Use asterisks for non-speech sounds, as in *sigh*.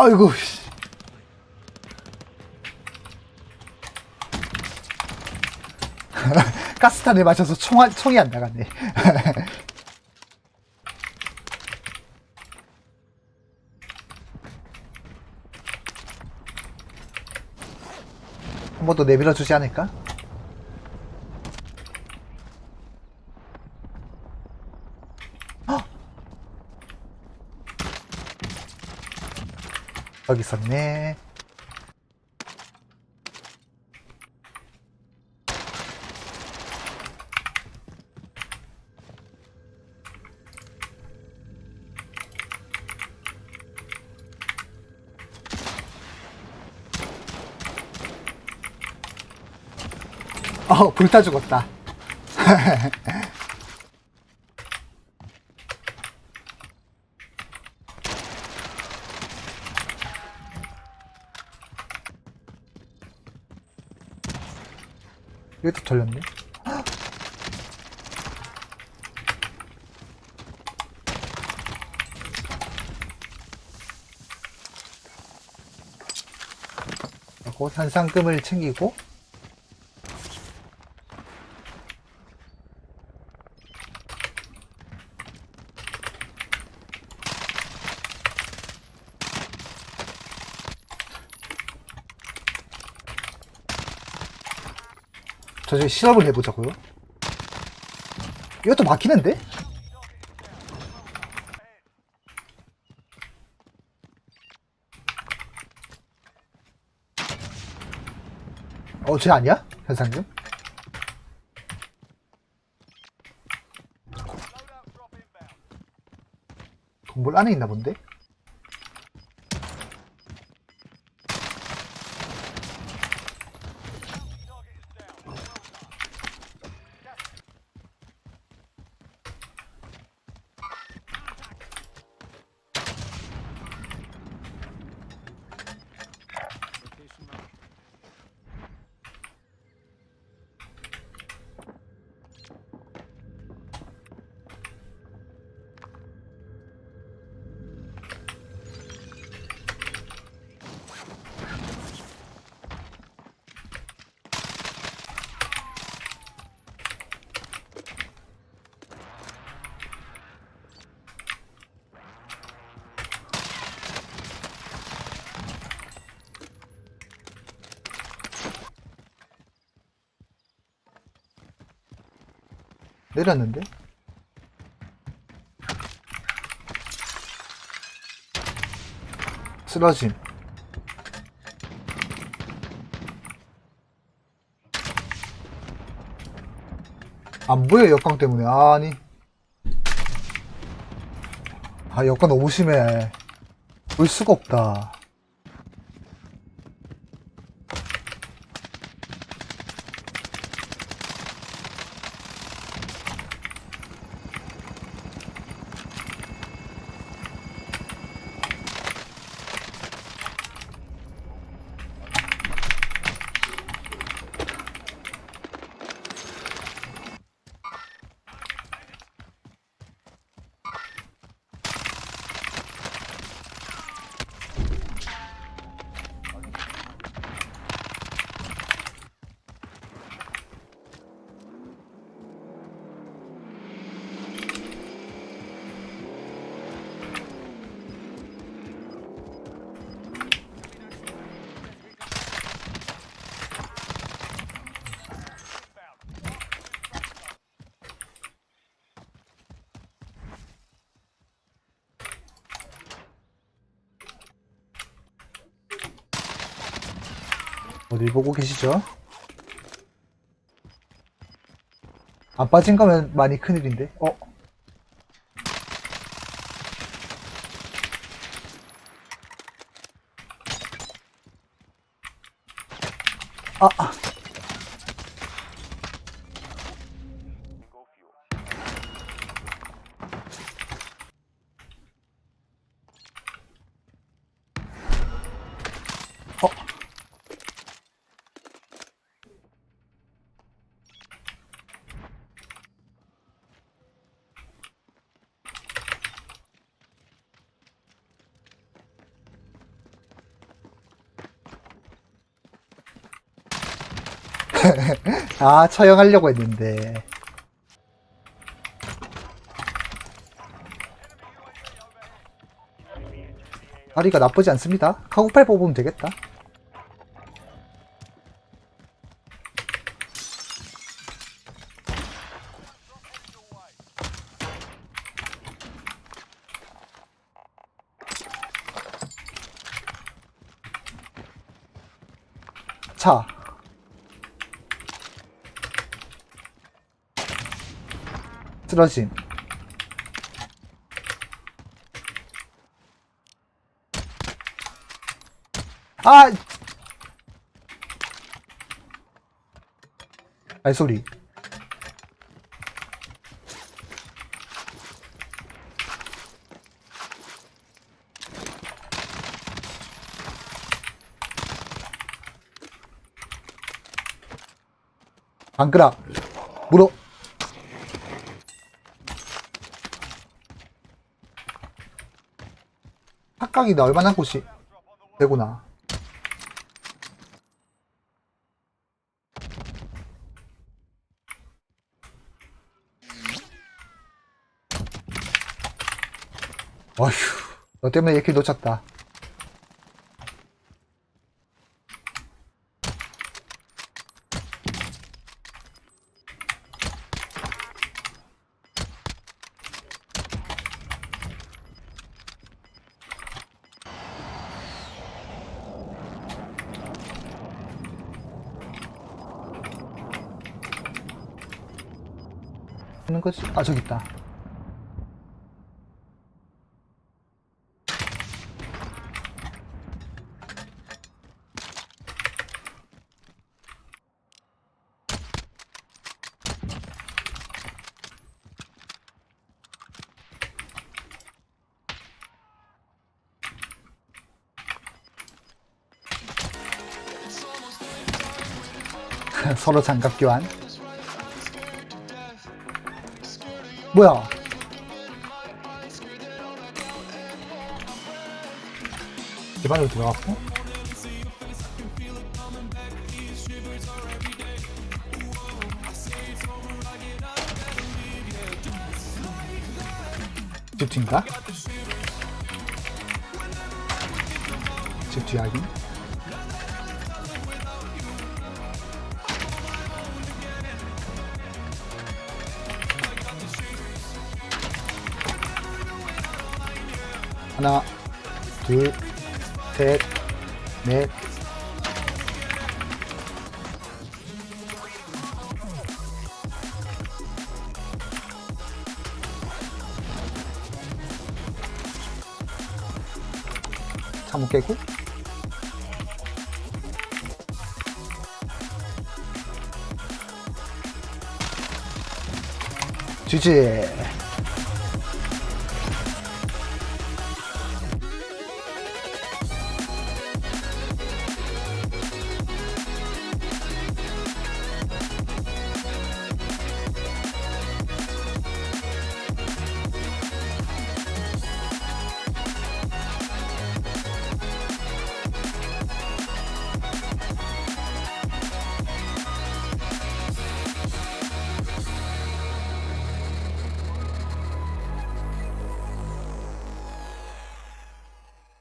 아이고 씨. 가스탄에 맞춰서 총, 안- 총이 안 나갔네 *laughs* 한 번 더 내밀어 주지 않을까? 여기 있었네 어, 불타 죽었다. *laughs* 이것도 돌렸네. 하고 현상금을 챙기고 저쪽에 실험을 해보자고요. 이것도 막히는데? 어, 쟤 아니야? 현상금? 건물 안에 있나 본데? 내렸는데? 쓰러짐. 안 보여, 역광 때문에. 아니. 아, 역광 너무 심해. 볼 수가 없다. 어디 보고 계시죠? 안 빠진 거면 많이 큰일인데? 어? 아! 어? *laughs* 아, 처형하려고 했는데. 다리가 나쁘지 않습니다. 카구팔 뽑으면 되겠다. 차. 쓰러짐. 아! 발소리. 방그락. 물어. 탁각이 얼마나 곳이 되구나. 어휴, 너 때문에 이렇게 놓쳤다. 하는 거지? 아, 저기 있다. *laughs* 서로 장갑 교환. 뭐야? 집 안으로 들어갔고? 집 뒤인가? 집뒤 확인. 하나, 둘, 셋, 넷. 차문 깨고. 지지.